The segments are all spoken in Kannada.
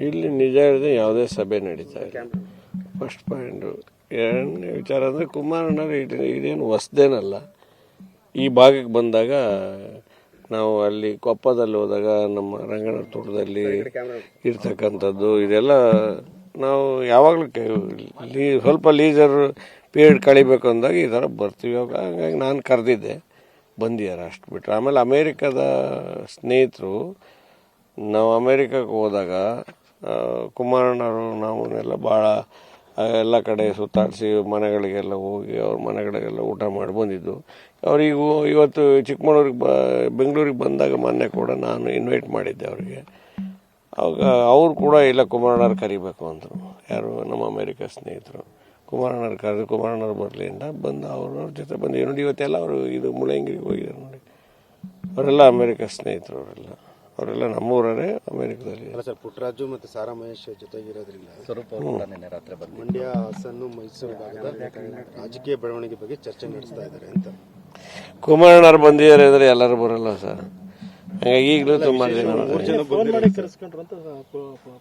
ಇಲ್ಲಿ ನಿಜ ಹೇಳಿದ್ರೆ ಯಾವುದೇ ಸಭೆ ನಡೀತಾ ಇಲ್ಲ. ಫಸ್ಟ್ ಪಾಯಿಂಟು ಎರಡನೇ ವಿಚಾರ ಅಂದರೆ ಕುಮಾರಣ್ಣರು ಇದು- ಇದೇನು ಹೊಸ್ದೇನಲ್ಲ. ಈ ಭಾಗಕ್ಕೆ ಬಂದಾಗ ನಾವು ಅಲ್ಲಿ ಕೊಪ್ಪದಲ್ಲಿ ಹೋದಾಗ ನಮ್ಮ ರಂಗನ ತೋಟದಲ್ಲಿ ಇರ್ತಕ್ಕಂಥದ್ದು, ಇದೆಲ್ಲ ನಾವು ಯಾವಾಗಲೂ ಲೀ, ಸ್ವಲ್ಪ ಲೀಜರ್ ಪೀರಿಯಡ್ ಕಳಿಬೇಕು ಅಂದಾಗ ಈ ಥರ ಬರ್ತೀವಿ. ಅವಾಗ ಹಂಗಾಗಿ ನಾನು ಕರೆದಿದ್ದೆ, ಬಂದಿದ್ದಾರೆ ಅಷ್ಟು ಬಿಟ್ಟರೆ ಆಮೇಲೆ ಅಮೇರಿಕದ ಸ್ನೇಹಿತರು ನಾವು ಅಮೇರಿಕಕ್ಕೆ ಹೋದಾಗ ಕುಮಾರಣ್ಣವರು ನಾವನ್ನೆಲ್ಲ ಭಾಳ ಎಲ್ಲ ಕಡೆ ಸುತ್ತಾಡಿಸಿ ಮನೆಗಳಿಗೆಲ್ಲ ಹೋಗಿ ಅವ್ರ ಮನೆಗಳಿಗೆಲ್ಲ ಊಟ ಮಾಡಿ ಬಂದಿದ್ದು. ಅವರಿಗೂ ಇವತ್ತು ಚಿಕ್ಕಮಗಳೂರಿಗೆ ಬ, ಬೆಂಗಳೂರಿಗೆ ಬಂದಾಗ ಮೊನ್ನೆ ಕೂಡ ನಾನು ಇನ್ವೈಟ್ ಮಾಡಿದ್ದೆ ಅವರಿಗೆ. ಅವಾಗ ಅವ್ರು ಕೂಡ, ಇಲ್ಲ, ಕುಮಾರಣ್ಣವ್ರು ಕರಿಬೇಕು ಅಂದರು. ಯಾರು? ನಮ್ಮ ಅಮೇರಿಕ ಸ್ನೇಹಿತರು. ಕುಮಾರಣ್ಣವ್ರು ಕರೆದು, ಕುಮಾರಣ್ಣವ್ರು ಬರಲಿ ಅಂತ ಬಂದು ಅವ್ರವ್ರ ಜೊತೆ ಬಂದು ನೋಡಿ, ಇವತ್ತೆಲ್ಲ ಅವರು ಇದು ಮುಳಂಗಿರಿಗೆ ಹೋಗಿದ್ದಾರೆ ನೋಡಿ. ಅವರೆಲ್ಲ ಅಮೇರಿಕ ಸ್ನೇಹಿತರು ಅವರೆಲ್ಲ. ಅವರೆಲ್ಲ ನಮ್ಮೂರೇ ಅಮೇರಿಕದಲ್ಲಿ. ಅಲ್ಲ ಸರ್ ಪುಟ್ಟರಾಜು ಮತ್ತು ಸಾರಾ ಮಹೇಶ್ ಜೊತೆಗಿರೋದ್ರಿಂದ ಸ್ವರೂಪ ಅವರು ಕೂಡ ನಿನ್ನೆ ರಾತ್ರಿ ಬಂದು ಮಂಡ್ಯ ಹಾಸನ್ನು ಮೈಸೂರು ಭಾಗದ ರಾಜಕೀಯ ಬೆಳವಣಿಗೆ ಬಗ್ಗೆ ಚರ್ಚೆ ನಡೆಸ್ತಾ ಇದ್ದಾರೆ ಅಂತ. ಕುಮಾರಣ್ಣವ್ರು ಬಂದಿದ್ದಾರೆ ಅಂದರೆ ಎಲ್ಲರೂ ಬರಲ್ಲ ಸರ್. ಹಾಗಾಗಿ ಈಗಲೂ ತುಂಬಾ ಜನ. ಫೋನ್ ಮಾಡಿ ಕರೆಸ್ಕೊಂಡ್ರು ಅಂತ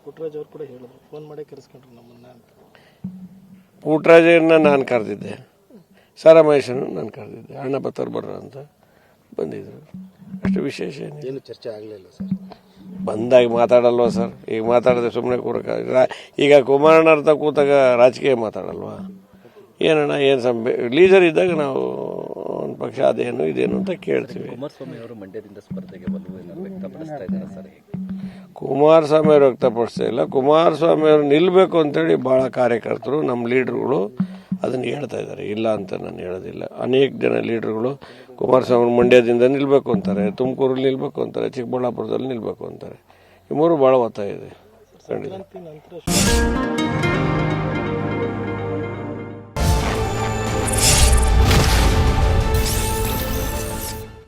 ಪುಟ್ಟರಾಜ್ ಅವ್ರು ಕೂಡ ಹೇಳಿದ್ರು. ಫೋನ್ ಮಾಡಿ ಕರೆಸ್ಕೊಂಡ್ರು ನಮ್ಮನ್ನ ಅಂತ. ಪುಟ್ಟರಾಜನ್ನ ನಾನು ಕರೆದಿದ್ದೆ. ಸಾರಾ ಮಹೇಶನ್ನು ನಾನು ಕರೆದಿದ್ದೆ. ಅಣ್ಣ ಬತ್ತರ್ ಬರ್ರ ಅಂತ. ಬಂದಿದ್ರು ಅಷ್ಟು ವಿಶೇಷ ಏನಿಲ್ಲ. ಏನು ಚರ್ಚೆ ಆಗಲಿಲ್ಲ ಸರ್? ಬಂದಾಗ ಮಾತಾಡಲ್ವಾ ಸರ್? ಈಗ ಮಾತಾಡಿದ್ರೆ ಸುಮ್ಮನೆ ಕೂರಕ ರಾ- ಈಗ ಕುಮಾರಣ್ಣರ್ಥ ಕೂತಾಗ ರಾಜಕೀಯ ಮಾತಾಡಲ್ವಾ? ಏನಣ್ಣ ಏನು ಸಂ ಲೀಡರ್ ಇದ್ದಾಗ ನಾವು ಒಂದು ಪಕ್ಷ ಅದೇನು ಇದೇನು ಅಂತ ಕೇಳ್ತೀವಿ. ಕುಮಾರಸ್ವಾಮಿ ಅವರು ಮಂಡ್ಯದಿಂದ ಸ್ಪರ್ಧೆಗೆ ವ್ಯಕ್ತಪಡಿಸ್ತಾ ಇದ್ದಾರೆ ಸರ್ ಕುಮಾರಸ್ವಾಮಿ ಅವರು ವ್ಯಕ್ತಪಡಿಸ್ತಾ ಇಲ್ಲ. ಕುಮಾರಸ್ವಾಮಿ ಅವರು ನಿಲ್ಲಬೇಕು ಅಂತೇಳಿ ಭಾಳ ಕಾರ್ಯಕರ್ತರು ನಮ್ಮ ಲೀಡ್ರುಗಳು ಅದನ್ನು ಹೇಳ್ತಾ ಇದ್ದಾರೆ. ಇಲ್ಲ ಅಂತ ನಾನು ಹೇಳೋದಿಲ್ಲ. ಅನೇಕ ಜನ ಲೀಡರ್ಗಳು ಕುಮಾರಸ್ವಾಮಿ ಮಂಡ್ಯದಿಂದ ನಿಲ್ಲಬೇಕು ಅಂತಾರೆ, ತುಮಕೂರಲ್ಲಿ ನಿಲ್ಲಬೇಕು ಅಂತಾರೆ, ಚಿಕ್ಕಬಳ್ಳಾಪುರದಲ್ಲಿ ನಿಲ್ಲಬೇಕು ಅಂತಾರೆ. ಈ ಮೂರು ಭಾಳ ಒತ್ತಾಯ ಇದೆ. ಖಂಡಿತ.